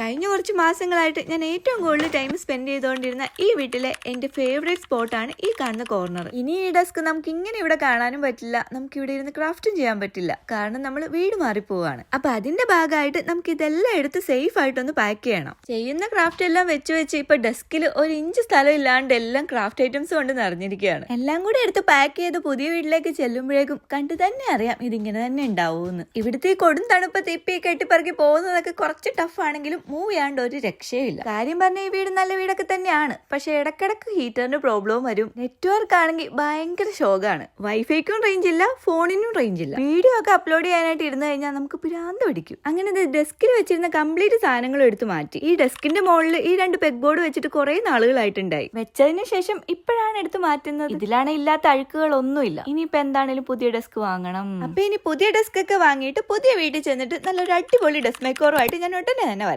കഴിഞ്ഞ കുറച്ച് മാസങ്ങളായിട്ട് ഞാൻ ഏറ്റവും കൂടുതൽ ടൈം സ്പെൻഡ് ചെയ്തുകൊണ്ടിരുന്ന ഈ വീട്ടിലെ എന്റെ ഫേവറേറ്റ് സ്പോട്ടാണ് ഈ കാണുന്ന കോർണർ ഇനി ഈ ഡെസ്ക് നമുക്ക് ഇങ്ങനെ ഇവിടെ കാണാനും പറ്റില്ല. നമുക്ക് ഇവിടെ ഇരുന്ന് ക്രാഫ്റ്റും ചെയ്യാൻ പറ്റില്ല. കാരണം നമ്മൾ വീട് മാറിപ്പോവാണ് അപ്പൊ അതിന്റെ ഭാഗമായിട്ട് നമുക്ക് ഇതെല്ലാം എടുത്ത് സേഫ് ആയിട്ടൊന്ന് പാക്ക് ചെയ്യണം. ചെയ്യുന്ന ക്രാഫ്റ്റ് എല്ലാം വെച്ച് വെച്ച് ഇപ്പൊ ഡെസ്കിൽ ഒരു ഇഞ്ച് സ്ഥലം ഇല്ലാണ്ട് എല്ലാം ക്രാഫ്റ്റ് ഐറ്റംസ് കൊണ്ട് നിറഞ്ഞിരിക്കുകയാണ്. എല്ലാം കൂടി എടുത്ത് പാക്ക് ചെയ്ത് പുതിയ വീട്ടിലേക്ക് ചെല്ലുമ്പോഴേക്കും കണ്ടു തന്നെ അറിയാം ഇതിങ്ങനെ തന്നെ ഉണ്ടാവുമെന്ന്. ഇവിടുത്തെ കൊടും തണുപ്പ് തിപ്പി കെട്ടിപ്പറക്കി പോകുന്നതൊക്കെ കുറച്ച് ടഫ് ആണെങ്കിലും മൂവ് ചെയ്യാണ്ട് ഒരു രക്ഷയില്ല കാര്യം പറഞ്ഞ ഈ വീട് നല്ല വീടൊക്കെ തന്നെയാണ്. പക്ഷെ ഇടക്കിടക്ക് ഹീറ്ററിന്റെ പ്രോബ്ലം വരും. നെറ്റ്വർക്ക് ആണെങ്കിൽ ഭയങ്കര ശോകമാണ് വൈഫൈക്കും റേഞ്ച് ഇല്ല ഫോണിനും റേഞ്ച് ഇല്ല. വീഡിയോ ഒക്കെ അപ്ലോഡ് ചെയ്യാനായിട്ട് ഇരുന്ന് കഴിഞ്ഞാൽ നമുക്ക് ഭ്രാന്ത് പിടിക്കും. അങ്ങനെ ഡെസ്കിൽ വെച്ചിരുന്ന കംപ്ലീറ്റ് സാധനങ്ങളും എടുത്തു മാറ്റി. ഈ ഡെസ്കിന്റെ മുകളിൽ ഈ രണ്ട് പെഗ് ബോർഡ് വെച്ചിട്ട് കുറെ നാളുകളായിട്ടുണ്ടായി. വെച്ചതിന് ശേഷം ഇപ്പോഴാണ് എടുത്തു മാറ്റുന്നത്. ഇതിലാണ് ഇല്ലാത്ത അഴുക്കുകളൊന്നുമില്ല. ഇനിയിപ്പോ എന്താണേലും പുതിയ ഡെസ്ക് വാങ്ങണം. അപ്പൊ ഇനി പുതിയ ഡെസ്ക് ഒക്കെ വാങ്ങിയിട്ട് പുതിയ വീട്ടിൽ ചെന്നിട്ട് നല്ലൊരു അടിപൊളി ഡെസ്ക് മേക്കോറുമായിട്ട് ഞാൻ ഉടനെ തന്നെ വരാം.